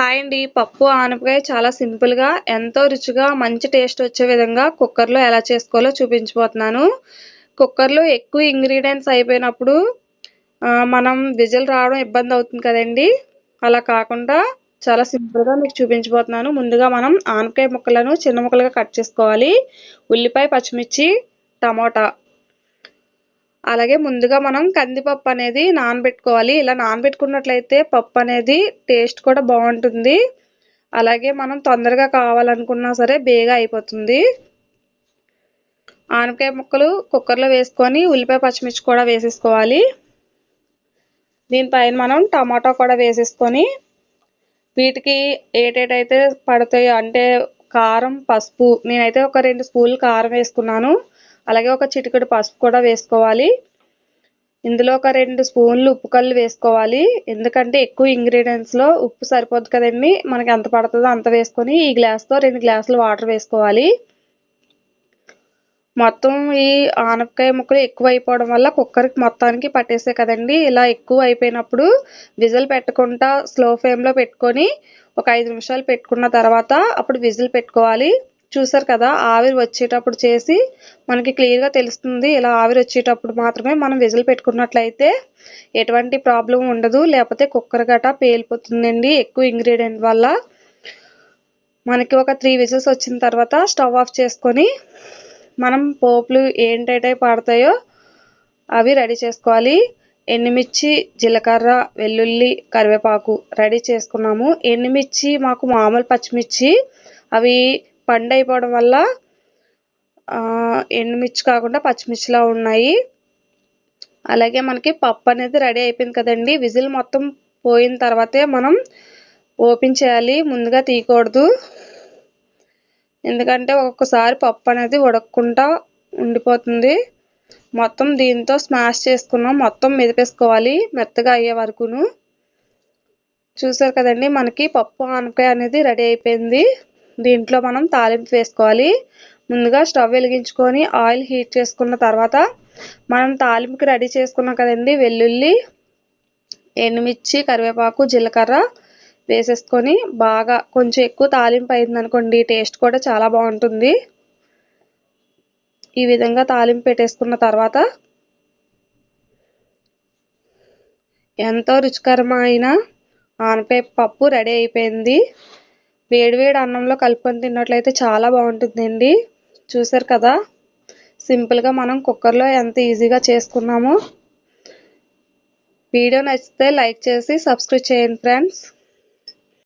Hi అండి. పప్పు ఆనపకాయ చాలా సింపుల్గా ఎంతో రుచిగా మంచి టేస్ట్ వచ్చే విధంగా కుక్కర్లో ఎలా చేసుకోవాలో చూపించబోతున్నాను. కుక్కర్లో ఎక్కువ ఇంగ్రీడియంట్స్ అయిపోయినప్పుడు మనం విజిల్ రావడం ఇబ్బంది అవుతుంది కదండి. అలా కాకుండా చాలా సింపుల్గా మీకు చూపించబోతున్నాను. ముందుగా మనం ఆనపకాయ ముక్కలను చిన్న ముక్కలుగా కట్ చేసుకోవాలి. ఉల్లిపాయ పచ్చిమిర్చి టమోటా అలాగే ముందుగా మనం కందిపప్పు అనేది నానబెట్టుకోవాలి. ఇలా నానబెట్టుకున్నట్లయితే పప్పు అనేది టేస్ట్ కూడా బాగుంటుంది. అలాగే మనం తొందరగా కావాలనుకున్నా సరే బేగా అయిపోతుంది. ఆనపకాయ ముక్కలు కుక్కర్లో వేసుకొని ఉల్లిపాయ పచ్చిమిర్చి కూడా వేసేసుకోవాలి. దీనిపైన మనం టమాటా కూడా వేసేసుకొని వీటికి ఏటేటైతే పడతాయో అంటే కారం పసుపు నేనైతే ఒక రెండు స్పూన్లు కారం వేసుకున్నాను. అలాగే ఒక చిటికెడు పసుపు కూడా వేసుకోవాలి. ఇందులో ఒక రెండు స్పూన్లు ఉప్పు కళ్ళు వేసుకోవాలి. ఎందుకంటే ఎక్కువ ఇంగ్రీడియంట్స్లో ఉప్పు సరిపోద్ది కదండి. మనకి ఎంత పడుతుందో అంత వేసుకొని ఈ గ్లాస్తో రెండు గ్లాసులు వాటర్ వేసుకోవాలి. మొత్తం ఈ ఆనపకాయ ముక్కలు ఎక్కువ అయిపోవడం వల్ల కుక్కర్కి మొత్తానికి పట్టేసే కదండి. ఇలా ఎక్కువ అయిపోయినప్పుడు విజిల్ పెట్టకుండా స్లో ఫ్లేమ్లో పెట్టుకొని ఒక ఐదు నిమిషాలు పెట్టుకున్న తర్వాత అప్పుడు విజిల్ పెట్టుకోవాలి. చూసారు కదా ఆవిరి వచ్చేటప్పుడు చేసి మనకి క్లియర్గా తెలుస్తుంది ఇలా ఆవిరి వచ్చేటప్పుడు మాత్రమే మనం విజిల్ పెట్టుకున్నట్లయితే ఎటువంటి ప్రాబ్లం ఉండదు. లేకపోతే కుక్కర్ గట పేలిపోతుందండి ఎక్కువ ఇంగ్రీడియంట్ వల్ల. మనకి ఒక త్రీ విజిల్స్ వచ్చిన తర్వాత స్టవ్ ఆఫ్ చేసుకొని మనం పోపులు ఏంటైతే పడతాయో అవి రెడీ చేసుకోవాలి. ఎండుమిర్చి జీలకర్ర వెల్లుల్లి కరివేపాకు రెడీ చేసుకున్నాము. ఎండుమిర్చి మాకు మామూలు పచ్చిమిర్చి అవి పండు అయిపోవడం వల్ల ఎండుమిర్చి కాకుండా పచ్చిమిర్చిలా ఉన్నాయి. అలాగే మనకి పప్పు అనేది రెడీ అయిపోయింది కదండి. విజిల్ మొత్తం పోయిన తర్వాతే మనం ఓపెన్ చేయాలి. ముందుగా తీయకూడదు. ఎందుకంటే ఒక్కొక్కసారి పప్పు అనేది ఉడకకుండా ఉండిపోతుంది. మొత్తం దీంతో స్మాష్ చేసుకున్నాం. మొత్తం మెదిపేసుకోవాలి. మెత్తగా అయ్యే వరకును. చూసారు కదండి మనకి పప్పు ఆనపకాయ అనేది రెడీ అయిపోయింది. దీంట్లో మనం తాలింపు వేసుకోవాలి. ముందుగా స్టవ్ వెలిగించుకొని ఆయిల్ హీట్ చేసుకున్న తర్వాత మనం తాలింపుకి రెడీ చేసుకున్నాం కదండి వెల్లుల్లి ఎండుమిర్చి కరివేపాకు జీలకర్ర వేసేసుకొని బాగా కొంచెం ఎక్కువ తాలింపు అయిందనుకోండి టేస్ట్ కూడా చాలా బాగుంటుంది. ఈ విధంగా తాలింపు పెట్టేసుకున్న తర్వాత ఎంతో రుచికరమైన ఆనపే పప్పు రెడీ అయిపోయింది. వేడివేడి అన్నంలో కలుపుకొని తిన్నట్లయితే చాలా బాగుంటుందండి. చూసారు కదా? సింపుల్గా మనం కుక్కర్లో ఎంత ఈజీగా చేసుకున్నామో. వీడియో నచ్చితే లైక్ చేసి సబ్స్క్రైబ్ చేయండి ఫ్రెండ్స్.